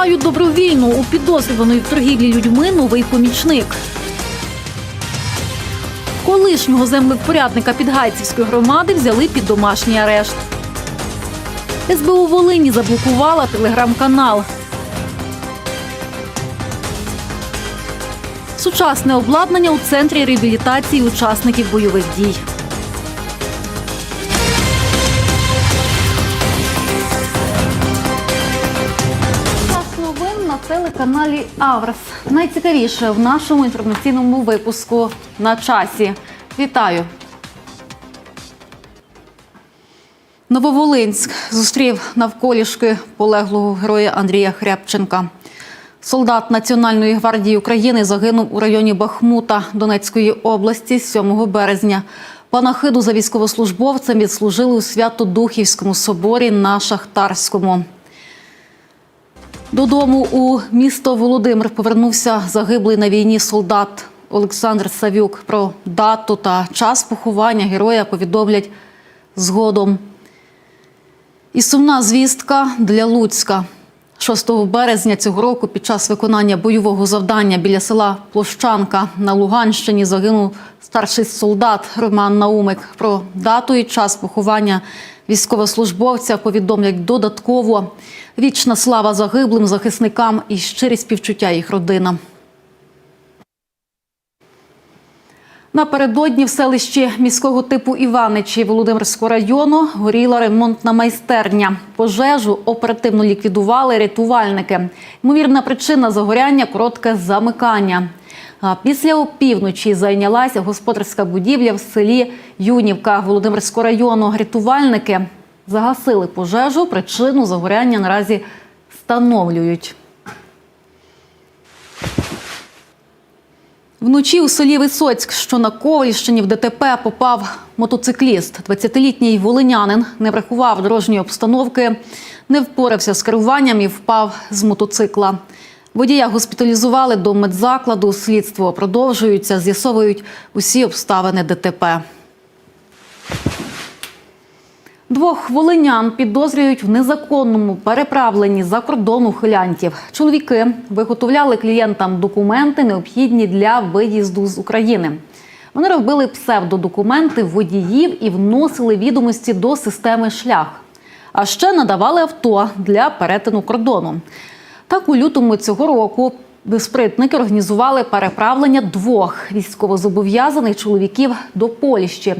Вимагають добровільно у підозрюваної в торгівлі людьми новий помічник. Колишнього землевпорядника Підгайцівської громади взяли під домашній арешт. СБУ Волині заблокувала телеграм-канал. Сучасне обладнання у центрі реабілітації учасників бойових дій. На телеканалі Аврас. Найцікавіше в нашому інформаційному випуску на часі. Вітаю! Нововолинськ зустрів навколішки полеглого героя Андрія Хрябченка. Солдат Національної гвардії України загинув у районі Бахмута Донецької області 7 березня. Панахиду за військовослужбовцем відслужили у Свято-Духівському соборі на Шахтарському. Додому у місто Володимир повернувся загиблий на війні солдат Олександр Савюк. Про дату та час поховання героя повідомлять згодом. І сумна звістка для Луцька. 6 березня цього року під час виконання бойового завдання біля села Площанка на Луганщині загинув старший солдат Роман Наумик. Про дату і час поховання військовослужбовця повідомлять додатково. Вічна слава загиблим захисникам і щирі співчуття їх родинам. Напередодні в селищі міського типу Іваничі Володимирського району горіла ремонтна майстерня. Пожежу оперативно ліквідували рятувальники. Ймовірна причина загоряння коротке замикання. Після опівночі зайнялася господарська будівля в селі Юнівка Володимирського району. Рятувальники загасили пожежу. Причину загоряння наразі встановлюють. Вночі у селі Висоцьк, що на Ковальщині в ДТП попав мотоцикліст. 20-літній волинянин не врахував дорожньої обстановки, не впорався з керуванням і впав з мотоцикла. Водія госпіталізували до медзакладу. Слідство продовжується, з'ясовують усі обставини ДТП. Двох волинян підозрюють в незаконному переправленні за кордон ухилянтів. Чоловіки виготовляли клієнтам документи, необхідні для виїзду з України. Вони робили псевдодокументи водіїв і вносили відомості до системи шлях. А ще надавали авто для перетину кордону. Так у лютому цього року спритники організували переправлення двох військовозобов'язаних чоловіків до Польщі.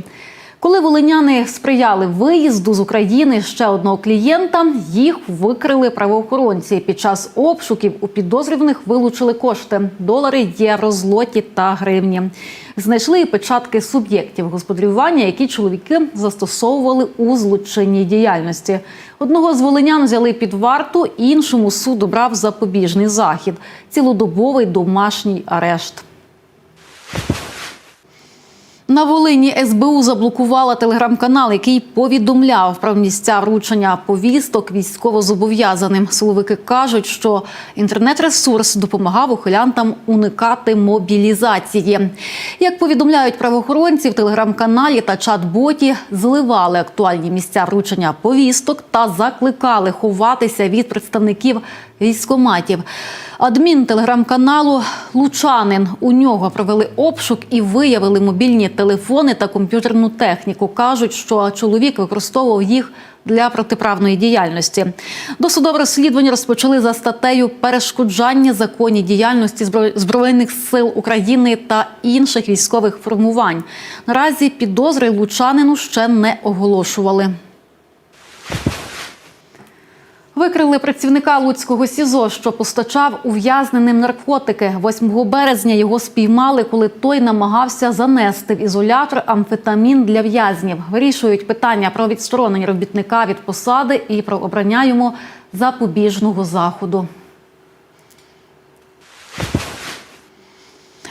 Коли волиняни сприяли виїзду з України ще одного клієнта, їх викрили правоохоронці. Під час обшуків у підозрюваних вилучили кошти долари, євро, злоті та гривні. Знайшли і печатки суб'єктів господарювання, які чоловіки застосовували у злочинній діяльності. Одного з волинян взяли під варту, іншому суд обрав запобіжний захід цілодобовий домашній арешт. На Волині СБУ заблокувала телеграм-канал, який повідомляв про місця вручення повісток військовозобов'язаним. Силовики кажуть, що інтернет-ресурс допомагав ухилянтам уникати мобілізації. Як повідомляють правоохоронці, в телеграм-каналі та чат-боті зливали актуальні місця вручення повісток та закликали ховатися від представників військоматів. Адмін телеграм-каналу Лучанин у нього провели обшук і виявили мобільні телефони та комп'ютерну техніку. кажуть, що чоловік використовував їх для протиправної діяльності. Досудове розслідування розпочали за статтею перешкоджання законній діяльності Збро- збройних сил України та інших військових формувань. Наразі підозри лучанину ще не оголошували. Викрили працівника Луцького СІЗО, що постачав ув'язненим наркотики. 8 березня його спіймали, коли той намагався занести в ізолятор амфетамін для в'язнів. Вирішують питання про відсторонення робітника від посади і про обрання йому запобіжного заходу.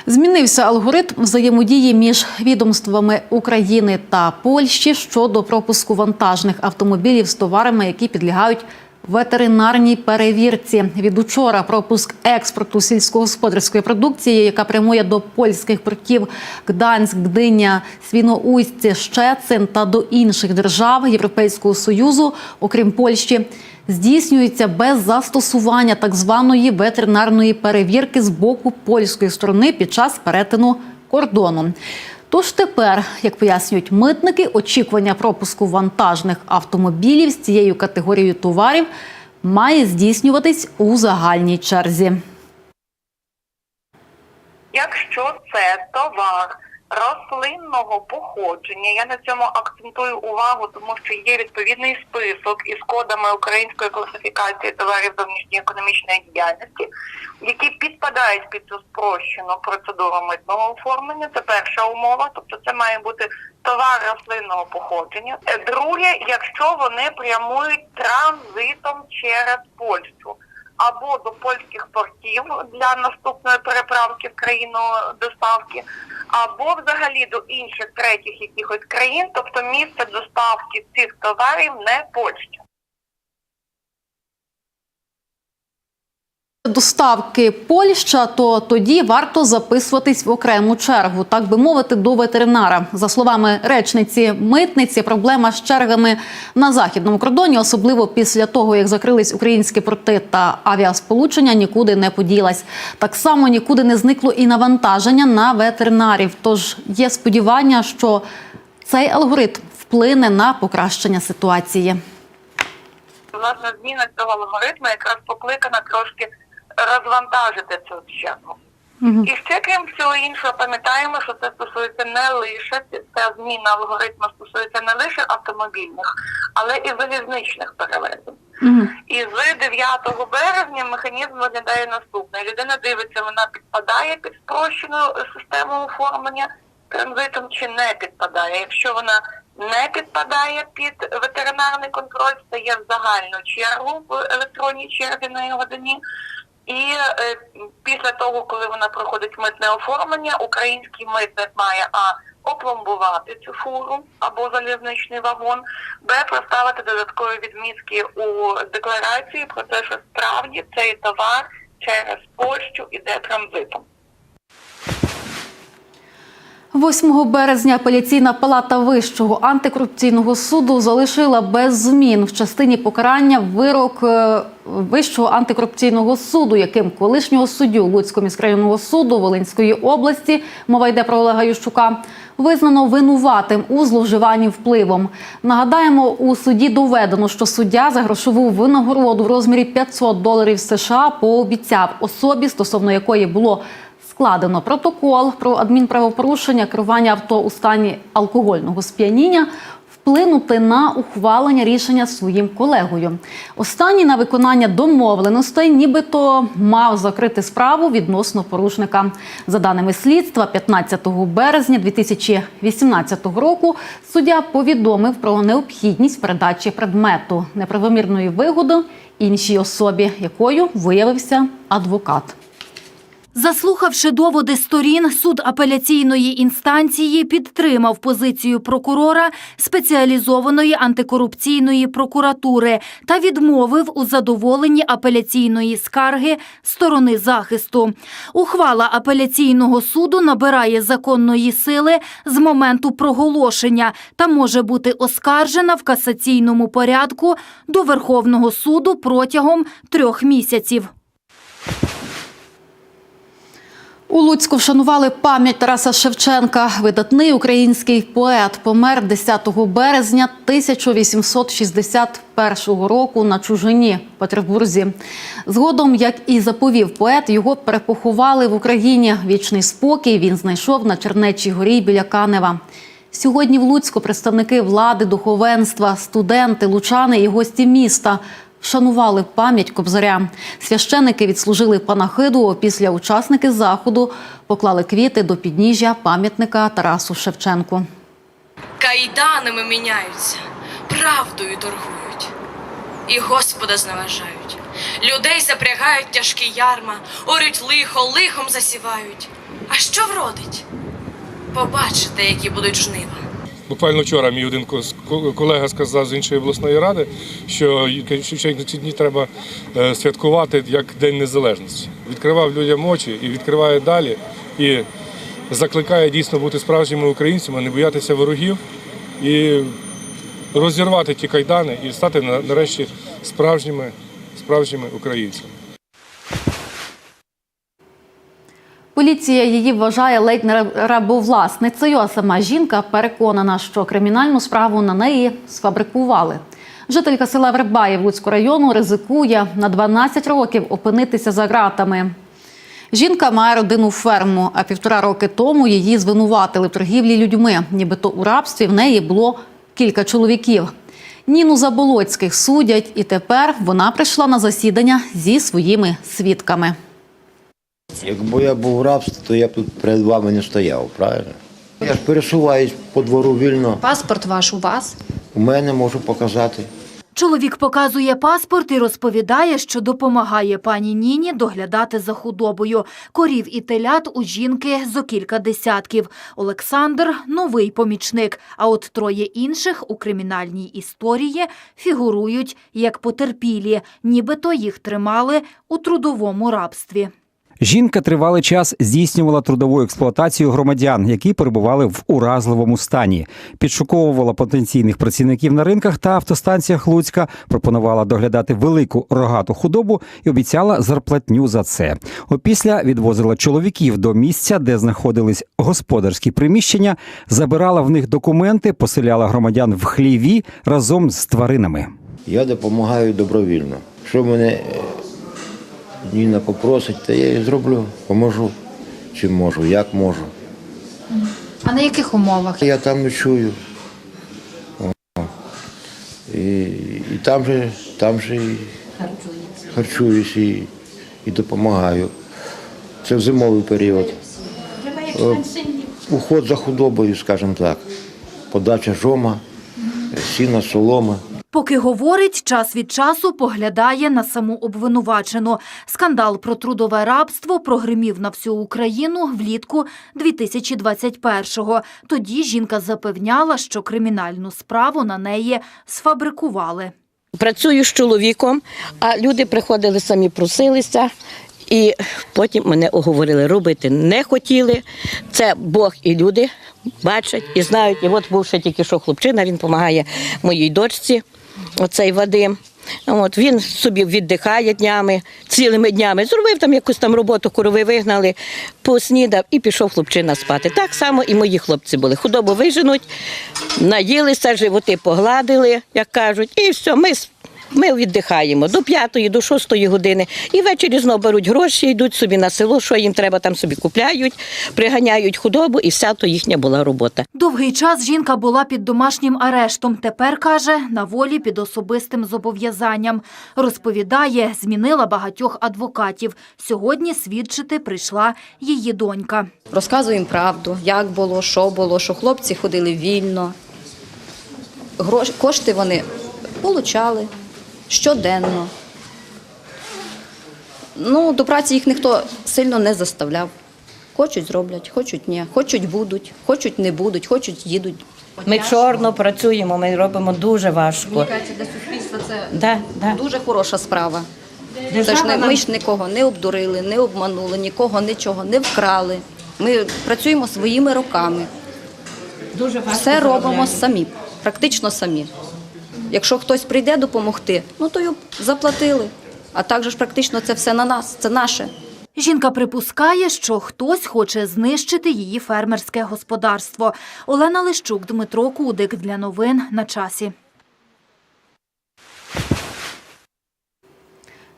Змінився алгоритм взаємодії між відомствами України та Польщі щодо пропуску вантажних автомобілів з товарами, які підлягають ветеринарній перевірці. Від учора пропуск експорту сільськогосподарської продукції, яка прямує до польських портів Гданськ, Гдиня, Свіноусть, Щецин та до інших держав Європейського союзу, окрім Польщі, здійснюється без застосування так званої ветеринарної перевірки з боку польської сторони під час перетину кордону. Тож тепер, як пояснюють митники, очікування пропуску вантажних автомобілів з цією категорією товарів має здійснюватись у загальній черзі. Якщо це товар рослинного походження, я на цьому акцентую увагу, тому що є відповідний список із кодами української класифікації товарів зовнішньої економічної діяльності, які підпадають під цю спрощену процедуру митного оформлення. Це перша умова, тобто це має бути товар рослинного походження. Е, Друге, якщо вони прямують транзитом через Польщу або до польських портів для наступної переправки в країну доставки, або взагалі до інших третіх якихось країн, тобто місце доставки цих товарів не Польща. Доставки Польща, то тоді варто записуватись в окрему чергу, так би мовити, до ветеринара. За словами речниці митниці, проблема з чергами на західному кордоні, особливо після того, як закрились українські порти та авіасполучення, нікуди не поділась. Так само нікуди не зникло і навантаження на ветеринарів. Тож є сподівання, що цей алгоритм вплине на покращення ситуації. Власне, зміна цього алгоритму якраз покликана трошки розвантажити цю чергу. І ще крім всього іншого, пам'ятаємо, що це стосується не лише ця зміна алгоритму стосується не лише автомобільних, але і залізничних перевезень. І з 9 березня механізм виглядає наступний. Людина дивиться, вона підпадає під спрощену систему оформлення транзитом чи не підпадає. Якщо вона не підпадає під ветеринарний контроль, стає в загальну чергу в електронній черзі на годині. І е, після того, коли вона проходить митне оформлення, український митник має а опломбувати цю фуру або залізничний вагон, б проставити додаткові відмітки у декларації про те, що справді цей товар через Польщу іде транзитом. 8 березня апеляційна палата Вищого антикорупційного суду залишила без змін в частині покарання вирок е, Вищого антикорупційного суду, яким колишнього суддю Луцького міськрайонного суду Волинської області, мова йде про Олега Ющука, визнано винуватим у зловживанні впливом. Нагадаємо, у суді доведено, що суддя за грошову винагороду в розмірі 500 доларів США пообіцяв особі, стосовно якої було складено протокол про адмінправопорушення керування авто у стані алкогольного сп'яніння. Вплинути на ухвалення рішення своїм колегою. Останній на виконання домовленостей, нібито мав закрити справу відносно порушника. За даними слідства, 15 березня 2018 року суддя повідомив про необхідність передачі предмету неправомірної вигоди іншій особі, якою виявився адвокат. Заслухавши доводи сторін, суд апеляційної інстанції підтримав позицію прокурора спеціалізованої антикорупційної прокуратури та відмовив у задоволенні апеляційної скарги сторони захисту. Ухвала апеляційного суду набирає законної сили з моменту проголошення та може бути оскаржена в касаційному порядку до Верховного суду протягом трьох місяців. У Луцьку вшанували пам'ять Тараса Шевченка. Видатний український поет помер 10 березня 1861 року на чужині Петербурзі. Згодом, як і заповів поет, його перепоховали в Україні. Вічний спокій він знайшов на Чернечій горі біля Канева. Сьогодні в Луцьку представники влади, духовенства, студенти, лучани і гості міста вшанували пам'ять Кобзаря. Священики відслужили панахиду. Після учасники заходу поклали квіти до підніжжя пам'ятника Тарасу Шевченку. Кайданами міняються, правдою торгують, і Господа зневажають. Людей запрягають тяжкі ярма, орють лихо, лихом засівають. А що вродить? Побачите, які будуть жнива. Буквально вчора мій один колега сказав з іншої обласної ради, що ці дні треба е, святкувати як День Незалежності. Відкривав людям очі і відкриває далі, і закликає дійсно бути справжніми українцями, не боятися ворогів і розірвати ті кайдани і стати нарешті справжніми, справжніми українцями. Поліція її вважає ледь не рабовласницею, а сама жінка переконана, що кримінальну справу на неї сфабрикували. Жителька села Вербаїв району ризикує на 12 років опинитися за ґратами. Жінка має родинну ферму, а півтора роки тому її звинуватили в торгівлі людьми. Нібито у рабстві в неї було кілька чоловіків. Ніну Заболоцьких судять, і тепер вона прийшла на засідання зі своїми свідками. Якби я був в рабстві, то я б тут перед вами не стояв, правильно? Я ж пересуваюсь по двору вільно. Паспорт ваш у вас? У мене можу показати. Чоловік показує паспорт і розповідає, що допомагає пані Ніні доглядати за худобою. Корів і телят у жінки зо кілька десятків. Олександр – новий помічник, а от троє інших у кримінальній історії фігурують як потерпілі, нібито їх тримали у трудовому рабстві. Жінка тривалий час здійснювала трудову експлуатацію громадян, які перебували в уразливому стані. Підшуковувала потенційних працівників на ринках та автостанціях Луцька, пропонувала доглядати велику рогату худобу і обіцяла зарплатню за це. Опісля відвозила чоловіків до місця, де знаходились господарські приміщення, забирала в них документи, поселяла громадян в хліві разом з тваринами. Я допомагаю добровільно. Що мене е, Ніна попросить, то я їй зроблю, поможу. Чим можу, як можу. А на яких умовах? Я там ночую. І, і там же, там же і харчуюсь і, і допомагаю. Це в зимовий період. Уход за худобою, скажімо так. Подача жома, сіна, солома. Поки говорить, час від часу поглядає на саму обвинувачену. Скандал про трудове рабство прогримів на всю Україну влітку 2021-го. Тоді жінка запевняла, що кримінальну справу на неї сфабрикували. Працюю з чоловіком, а люди приходили самі просилися. І потім мене оговорили, робити не хотіли. Це Бог і люди бачать і знають. І от був ще тільки що хлопчина, він допомагає моїй дочці, оцей Вадим. От він собі віддихає днями, цілими днями. Зробив там якусь там роботу, корови вигнали, поснідав і пішов хлопчина спати. Так само і мої хлопці були. Худобу виженуть, наїлися, животи погладили, як кажуть, і все, ми ми віддихаємо до п'ятої, до шостої години. І ввечері знову беруть гроші, йдуть собі на село, що їм треба, там собі купляють, приганяють худобу, і вся то їхня була робота. Довгий час жінка була під домашнім арештом. Тепер, каже, на волі під особистим зобов'язанням. Розповідає, змінила багатьох адвокатів. Сьогодні свідчити прийшла її донька. Розказуємо правду, як було, що було, що хлопці ходили вільно. Гроші, кошти вони получали щоденно. Ну, до праці їх ніхто сильно не заставляв. Хочуть зроблять, хочуть ні, хочуть будуть, хочуть не будуть, хочуть їдуть. Ми чорно працюємо, ми робимо дуже важко. кажеться, для суспільства це Да, да. дуже хороша справа. Це ж не, ми ж нікого не обдурили, не обманули, нікого нічого не вкрали. Ми працюємо своїми руками. Дуже важко Все робимо самі, практично самі. Якщо хтось прийде допомогти, ну то й заплатили. А також практично це все на нас, це наше. Жінка припускає, що хтось хоче знищити її фермерське господарство. Олена Лищук, Дмитро Кудик для новин на часі.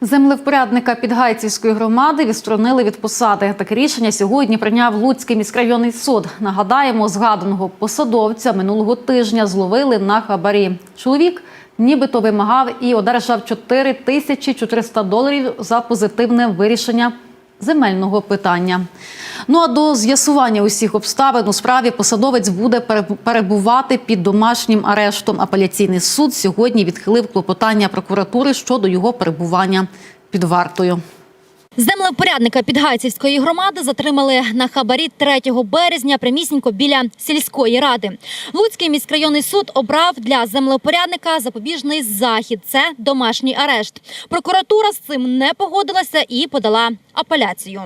Землевпорядника Підгайцівської громади відсторонили від посади. Таке рішення сьогодні прийняв Луцький міськрайонний суд. Нагадаємо, згаданого посадовця минулого тижня зловили на хабарі. Чоловік нібито вимагав і одержав 4 тисячі 400 доларів за позитивне вирішення земельного питання. Ну а до з'ясування усіх обставин у справі посадовець буде перебу- перебувати під домашнім арештом. Апеляційний суд сьогодні відхилив клопотання прокуратури щодо його перебування під вартою. Землевпорядника Підгайцівської громади затримали на хабарі 3 березня примісненько біля сільської ради. Луцький міськрайонний суд обрав для землевпорядника запобіжний захід. Це домашній арешт. Прокуратура з цим не погодилася і подала апеляцію.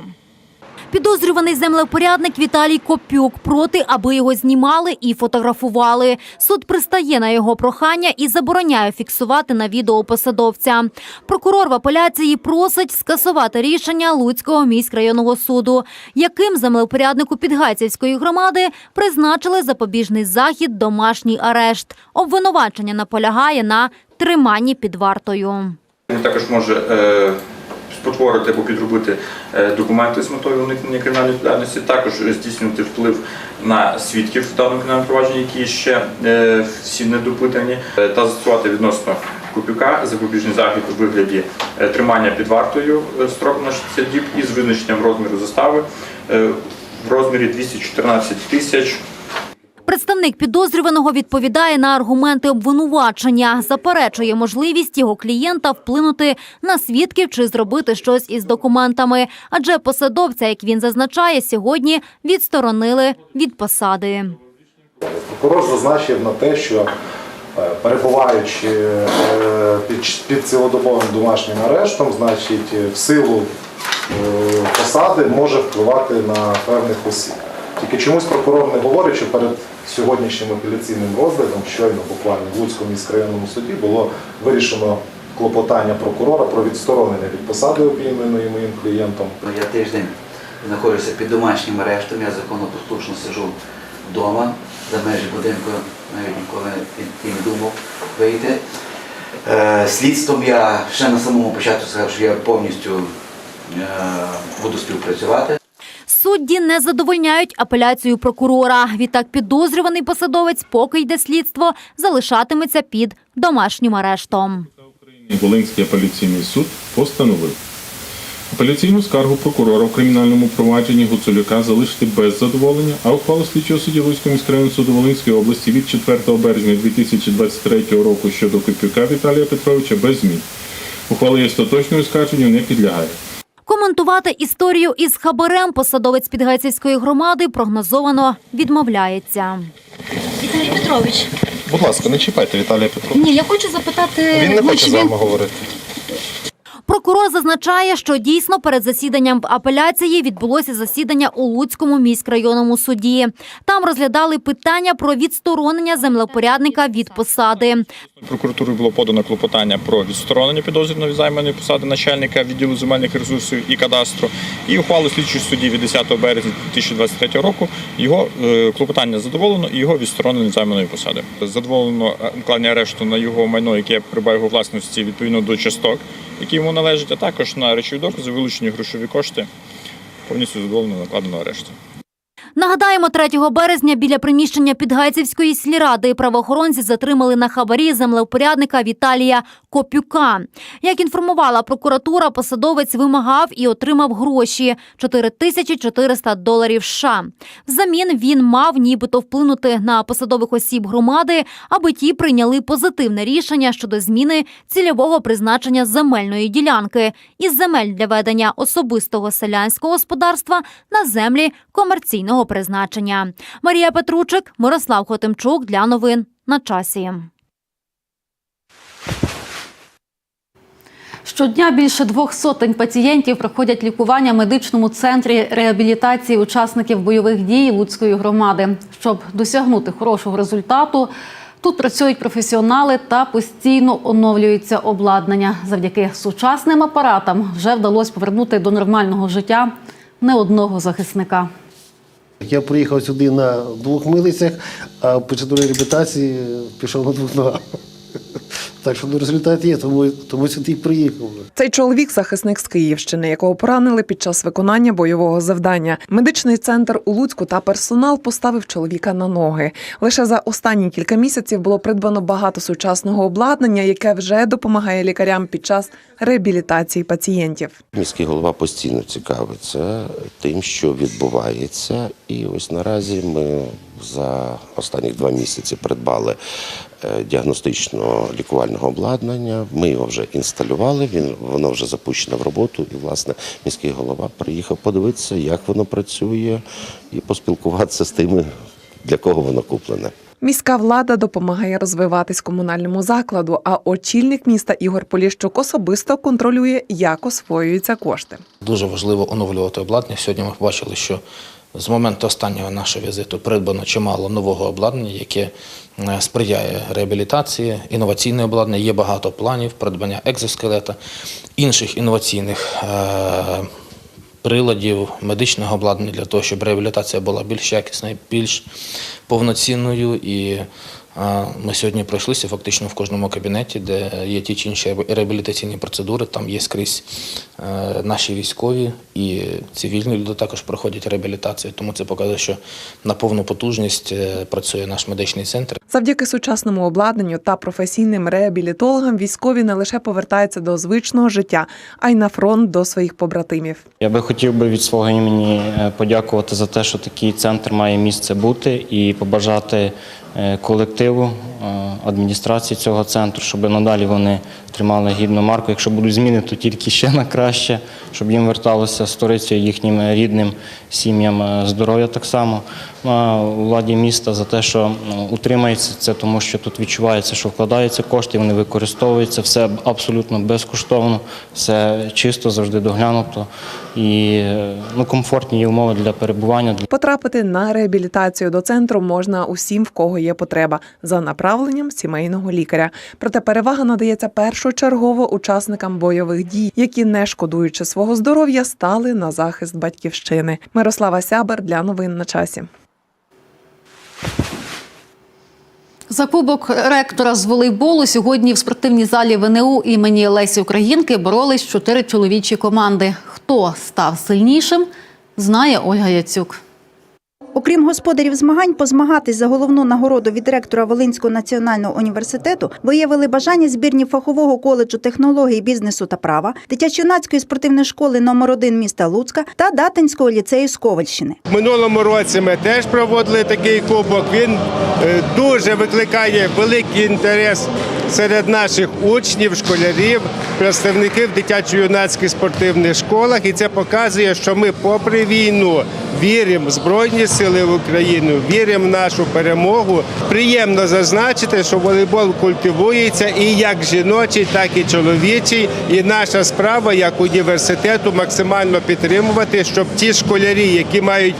Підозрюваний землевпорядник Віталій Копюк проти, аби його знімали і фотографували. Суд пристає на його прохання і забороняє фіксувати на відео посадовця. Прокурор в апеляції просить скасувати рішення Луцького міськрайонного суду, яким землевпоряднику Підгайцівської громади призначили запобіжний захід домашній арешт. Обвинувачення наполягає на триманні під вартою. Він також може е, спотворити або підробити е, документи з метою уникнення кримінальної відповідальності, також здійснювати вплив на свідків в даному кримінальному провадженні, які ще е, всі недопитані, е, та застосувати відносно Купюка запобіжний захід у вигляді тримання під вартою строком на 60 діб із визначенням розміру застави в розмірі 214 тисяч Представник підозрюваного відповідає на аргументи обвинувачення, заперечує можливість його клієнта вплинути на свідків чи зробити щось із документами. Адже посадовця, як він зазначає, сьогодні відсторонили від посади. Прокурор зазначив на те, що е, перебуваючи е, під, цілодобовим домашнім арештом, значить, е, в силу посади може впливати на певних осіб. Тільки чомусь прокурор не говорить, що перед сьогоднішнім апеляційним розглядом, щойно буквально в Луцькому міськрайонному суді було вирішено клопотання прокурора про відсторонення від посади обійменої моїм клієнтом. Я тиждень знаходжуся під домашнім арештом, я законопослушно сиджу вдома, за межі будинку навіть ніколи не думав вийти. Е, Слідством я ще на самому початку сказав, що я повністю е, буду співпрацювати. Судді не задовольняють апеляцію прокурора. Відтак підозрюваний посадовець, поки йде слідство, залишатиметься під домашнім арештом. Волинський апеляційний суд постановив апеляційну скаргу прокурора в кримінальному провадженні Гуцулюка залишити без задоволення, а ухвалу слідчого судді Луцького міськрайонного суду Волинської області від 4 березня 2023 року щодо Копюка Віталія Петровича без змін. Ухвала є остаточною оскарженню не підлягає. Коментувати історію із хабарем посадовець Підгайцівської громади прогнозовано відмовляється. Віталій Петрович, Будь ласка, не чіпайте Віталія Петровича. ні, я хочу запитати. Він не хоче з вами говорити. Прокурор зазначає, що дійсно перед засіданням апеляції відбулося засідання у Луцькому міськрайонному суді. Там розглядали питання про відсторонення землепорядника від посади. Прокуратурою було подано клопотання про відсторонення підозрюваного від займаної посади начальника відділу земельних ресурсів і кадастру. І ухвалу слідчої судді від 10 березня 2023 року його е, клопотання задоволено і його відсторонено від займаної посади. Задоволено е, накладення арешту на його майно, яке прибає його власності відповідно до часток, які йому належать, а також на речові докази, вилучені грошові кошти. Повністю задоволено накладено арешту. Нагадаємо, 3 березня біля приміщення Підгайцівської сільради правоохоронці затримали на хабарі землевпорядника Віталія Копюка. Як інформувала прокуратура, посадовець вимагав і отримав гроші – 4400 доларів США. Взамін він мав нібито вплинути на посадових осіб громади, аби ті прийняли позитивне рішення щодо зміни цільового призначення земельної ділянки із земель для ведення особистого селянського господарства на землі комерційного призначення. Марія Петручик, Мирослав Хотимчук для новин на часі. Щодня більше двох сотень пацієнтів проходять лікування в медичному центрі реабілітації учасників бойових дій Луцької громади. Щоб досягнути хорошого результату, тут працюють професіонали та постійно оновлюється обладнання. Завдяки сучасним апаратам вже вдалося повернути до нормального життя не одного захисника. Я приїхав сюди на двох милицях, а в процедурі реабілітації пішов на двох ногах. Так що ну, результат є, тому, тому сюди і приїхав. Цей чоловік захисник з Київщини, якого поранили під час виконання бойового завдання. Медичний центр у Луцьку та персонал поставив чоловіка на ноги. Лише за останні кілька місяців було придбано багато сучасного обладнання, яке вже допомагає лікарям під час реабілітації пацієнтів. Міський голова постійно цікавиться тим, що відбувається. І ось наразі ми за останні два місяці придбали е, діагностично-лікувального обладнання. Ми його вже інсталювали, він, воно вже запущено в роботу. І, власне, міський голова приїхав подивитися, як воно працює, і поспілкуватися з тими, для кого воно куплене. Міська влада допомагає розвиватись комунальному закладу, а очільник міста Ігор Поліщук особисто контролює, як освоюються кошти. Дуже важливо оновлювати обладнання. Сьогодні ми побачили, що з моменту останнього нашого візиту придбано чимало нового обладнання, яке е, сприяє реабілітації, інноваційне обладнання. Є багато планів придбання екзоскелета, інших інноваційних е, приладів, медичного обладнання для того, щоб реабілітація була більш якісною, більш повноцінною. І е, ми сьогодні пройшлися фактично в кожному кабінеті, де є ті чи інші реабілітаційні процедури. Там є скрізь наші військові і цивільні люди також проходять реабілітацію. Тому це показує, що на повну потужність е, працює наш медичний центр. Завдяки сучасному обладнанню та професійним реабілітологам військові не лише повертаються до звичного життя, а й на фронт до своїх побратимів. Я би хотів би від свого імені е, подякувати за те, що такий центр має місце бути, і побажати е, колективу е, адміністрації цього центру, щоб надалі вони тримали гідну марку. Якщо будуть зміни, то тільки ще на краще, щоб їм верталося сторицею їхнім рідним сім'ям е, здоров'я так само. Ну, владі міста за те, що ну, утримається це, тому що тут відчувається, що вкладаються кошти, вони використовуються, все абсолютно безкоштовно, все чисто, завжди доглянуто і ну, комфортні є умови для перебування. Потрапити на реабілітацію до центру можна усім, в кого є потреба, за направленням сімейного лікаря. Проте перевага надається першочергово учасникам бойових дій, які, не шкодуючи свого здоров'я, стали на захист батьківщини. Мирослава Сябер для новин на часі. За кубок ректора з волейболу сьогодні в спортивній залі ВНУ імені Лесі Українки боролись чотири чоловічі команди. Хто став сильнішим, знає Ольга Яцюк. Окрім господарів змагань, позмагатись за головну нагороду від ректора Волинського національного університету виявили бажання збірні фахового коледжу технологій, бізнесу та права, дитячо-юнацької спортивної школи номер 1 міста Луцька та Датинського ліцею з Ковальщини. Минулому році ми теж проводили такий кубок. Він е, дуже викликає великий інтерес серед наших учнів, школярів, представників дитячо-юнацьких спортивних школах. І це показує, що ми, попри війну, віримо в Збройні Сили України, віримо в нашу перемогу. Приємно зазначити, що волейбол культивується і як жіночий, так і чоловічий. І наша справа як університету максимально підтримувати, щоб ті школярі, які мають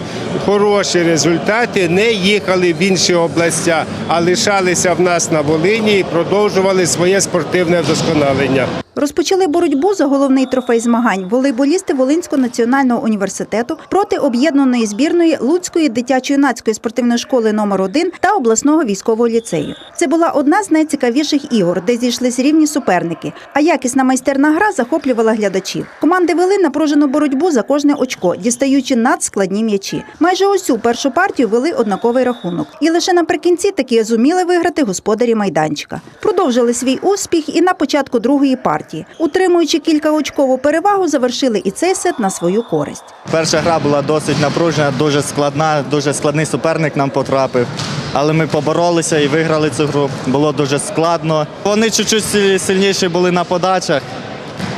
хороші результати, не їхали в інші області, а лишалися в нас на Волині і продовжували своє спортивне вдосконалення. Розпочали боротьбу за головний трофей змагань волейболісти Волинського національного університету проти об'єднаної збірної Луцької дитячо-юнацької спортивної школи номер 1 та обласного військового ліцею. Це була одна з найцікавіших ігор, де зійшлись рівні суперники. А якісна майстерна гра захоплювала глядачів. Команди вели напружену боротьбу за кожне очко, дістаючи надскладні м'ячі. Майже усю першу партію вели однаковий рахунок. І лише наприкінці таки зуміли виграти господарі майданчика. Продовжили свій успіх і на початку другої партії. Утримуючи кількаочкову перевагу, завершили і цей сет на свою користь. Перша гра була досить напружена, дуже складна, дуже складний суперник нам потрапив. Але ми поборолися і виграли цю гру. Було дуже складно. Вони чуть-чуть сильніші були на подачах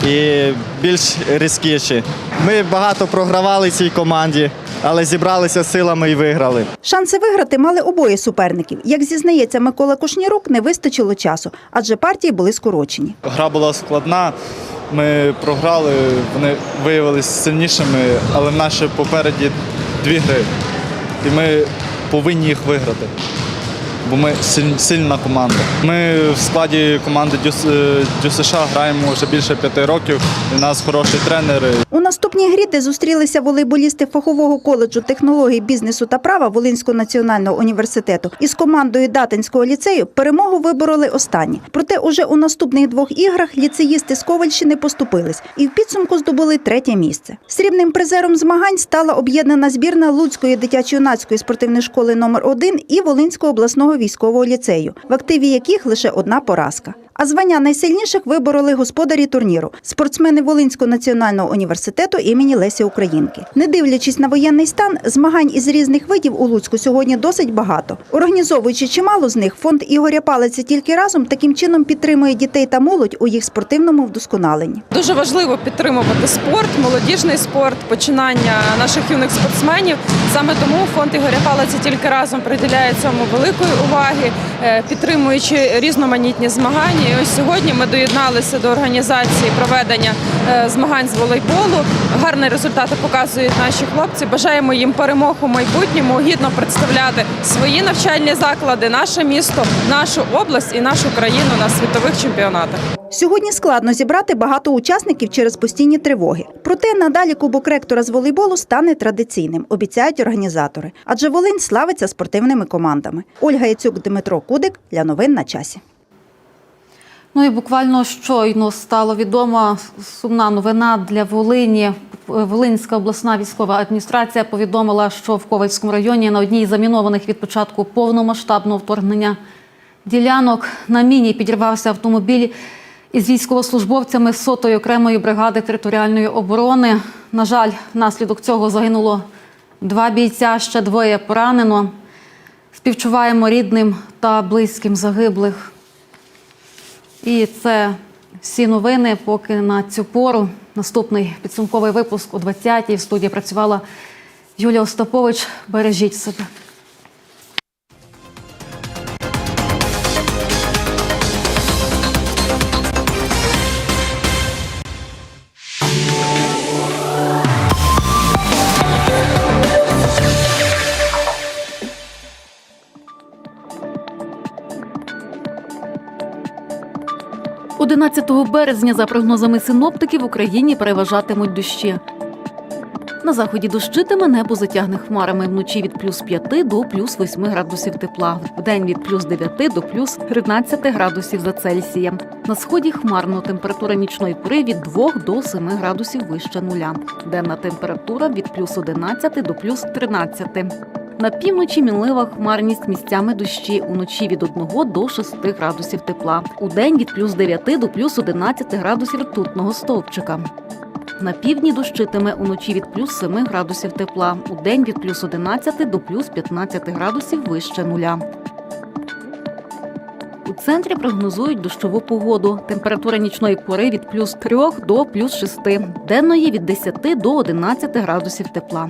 і більш різкіші. Ми багато програвали цій команді, але зібралися силами і виграли. Шанси виграти мали обоє суперників. Як зізнається Микола Кушнірук, не вистачило часу, адже партії були скорочені. Гра була складна. Ми програли, вони виявилися сильнішими, але в наші попереді дві гри. І ми повинні їх виграти. Бо ми силь- сильна команда. Ми в складі команди Дюс, е, граємо вже більше п'яти років. В нас хороший тренер. У наступній грі, де зустрілися волейболісти фахового коледжу технологій бізнесу та права Волинського національного університету із командою Датинського ліцею, перемогу вибороли останні. Проте уже у наступних двох іграх ліцеїсти з Ковальщини поступились і в підсумку здобули третє місце. Срібним призером змагань стала об'єднана збірна Луцької дитячо-юнацької спортивної школи номер 1 і Волинського обласного військового ліцею, в активі яких лише одна поразка. А звання найсильніших вибороли господарі турніру спортсмени Волинського національного університету імені Лесі Українки. Не дивлячись на воєнний стан, змагань із різних видів у Луцьку сьогодні досить багато. Організовуючи чимало з них, фонд Ігоря Палиця тільки разом таким чином підтримує дітей та молодь у їх спортивному вдосконаленні. Дуже важливо підтримувати спорт, молодіжний спорт, починання наших юних спортсменів. Саме тому фонд Ігоря Палиця тільки разом приділяє цьому великої уваги, е, підтримуючи різноманітні змагання. І ось сьогодні ми доєдналися до організації проведення е, змагань з волейболу. Гарні результати показують наші хлопці. Бажаємо їм перемог у майбутньому, гідно представляти свої навчальні заклади, наше місто, нашу область і нашу країну на світових чемпіонатах. Сьогодні складно зібрати багато учасників через постійні тривоги. Проте надалі кубок ректора з волейболу стане традиційним, обіцяють організатори. Адже Волинь славиться спортивними командами. Ольга Яцюк, Дмитро Кудик для новин на часі. Ну і буквально щойно стало відома сумна новина для Волині. Волинська обласна військова адміністрація повідомила, що в Ковальському районі на одній із замінованих від початку повномасштабного вторгнення ділянок на міні підірвався автомобіль із військовослужбовцями сотої окремої бригади територіальної оборони. На жаль, внаслідок цього загинуло два бійця, ще двоє поранено. Співчуваємо рідним та близьким загиблих. І це всі новини поки на цю пору. Наступний підсумковий випуск о 20-й. В студії працювала Юлія Остапович. Бережіть себе. – 11 березня, за прогнозами синоптиків, в Україні переважатимуть дощі. На заході дощитиме, небо затягне хмарами вночі від плюс 5 до плюс 8 градусів тепла, вдень від плюс 9 до плюс 13 градусів за Цельсієм. На сході хмарно температура нічної пори від 2 до 7 градусів вище нуля. Денна температура від плюс 11 до плюс 13. На півночі мінлива хмарність місцями дощі уночі від 1 до 6 градусів тепла. У день від плюс 9 до плюс 11 градусів ртутного стовпчика. На півдні дощитиме уночі від плюс 7 градусів тепла, у день від плюс 11 до плюс 15 градусів вище нуля. У центрі прогнозують дощову погоду. Температура нічної пори від плюс 3 до плюс 6, денної від 10 до 11 градусів тепла.